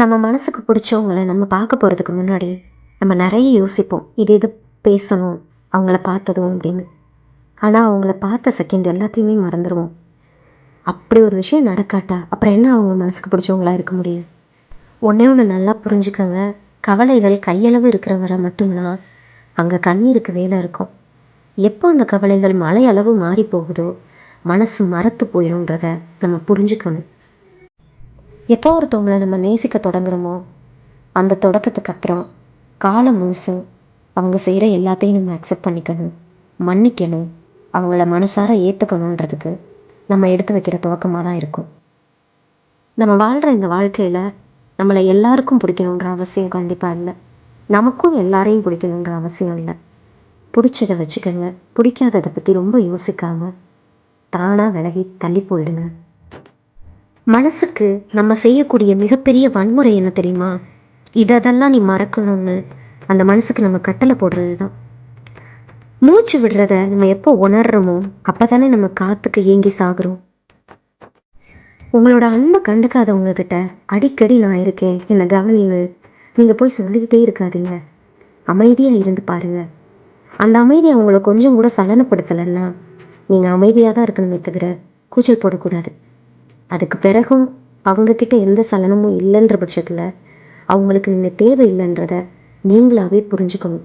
நம்ம மனசுக்கு பிடிச்சவங்கள நம்ம பார்க்க போகிறதுக்கு முன்னாடி நம்ம நிறைய யோசிப்போம். இது இது பேசணும்? அவங்கள பார்த்ததும் அப்படின்னு. ஆனால் அவங்கள பார்த்த செகண்ட் எல்லாத்தையுமே மறந்துடுவோம் அப்படி ஒரு விஷயம் நடக்காட்டா அப்புறம் என்ன அவங்க மனசுக்கு பிடிச்சவங்களா இருக்க முடியும்? ஒன்றே ஒன்று நல்லா புரிஞ்சுக்கோங்க. கவலைகள் கையளவு இருக்கிற வரை மட்டும்தான் அங்கே கண்ணீருக்கு வேலை இருக்கும். எப்போ அந்த கவலைகள் மலை அளவு மாறி போகுதோ மனசு மரத்து போயிடும்ன்றத நம்ம புரிஞ்சுக்கணும். எப்போ ஒருத்தவங்களை நம்ம நேசிக்க தொடங்குறோமோ அந்த தொடக்கத்துக்கு அப்புறம் காலம் முழுசும் அவங்க செய்கிற எல்லாத்தையும் நம்ம அக்செப்ட் பண்ணிக்கணும் மன்னிக்கணும் அவங்கள மனசார ஏற்றுக்கணுன்றதுக்கு நம்ம எடுத்து வைக்கிற துவக்கமாக தான் இருக்கும். நம்ம வாழ்கிற இந்த வாழ்க்கையில் நம்மளை எல்லாருக்கும் பிடிக்கணுன்ற அவசியம் கண்டிப்பாக இல்லை. நமக்கும் எல்லாரையும் பிடிக்கணுன்ற அவசியம் இல்லை. பிடிச்சதை வச்சுக்கோங்க. பிடிக்காததை பற்றி ரொம்ப யோசிக்காமல் தானாக விலகி தள்ளி போயிடுங்க. மனசுக்கு நம்ம செய்யக்கூடிய மிகப்பெரிய வன்முறை என்ன தெரியுமா? இதெல்லாம் நீ மறக்கணும்னு அந்த மனசுக்கு நம்ம கட்டளை போடுறது தான் மூச்சு விடுறத நம்ம எப்போ உணர்றோமோ அப்போ தானே நம்ம காற்றுக்கு ஏங்கி சாகுறோம். உங்களோட அன்பை கண்டுக்காத கிட்ட அடிக்கடி நான் இருக்கேன். என்னை கவனிவு நீங்கள் போய் சொல்லிக்கிட்டே இருக்காதீங்க. அமைதியாக இருந்து பாருங்க. அந்த அமைதி அவங்கள கொஞ்சம் கூட சலனப்படுத்தலைன்னா நீங்கள் அமைதியாக தான் இருக்கணுமே தவிர கூச்சல் போடக்கூடாது. அதுக்கு பிறகும் அவங்கக்கிட்ட எந்த சலனமும் இல்லைன்ற பட்சத்தில் அவங்களுக்கு நீங்கள் தேவை இல்லைன்றத நீங்களாகவே புரிஞ்சுக்கணும்.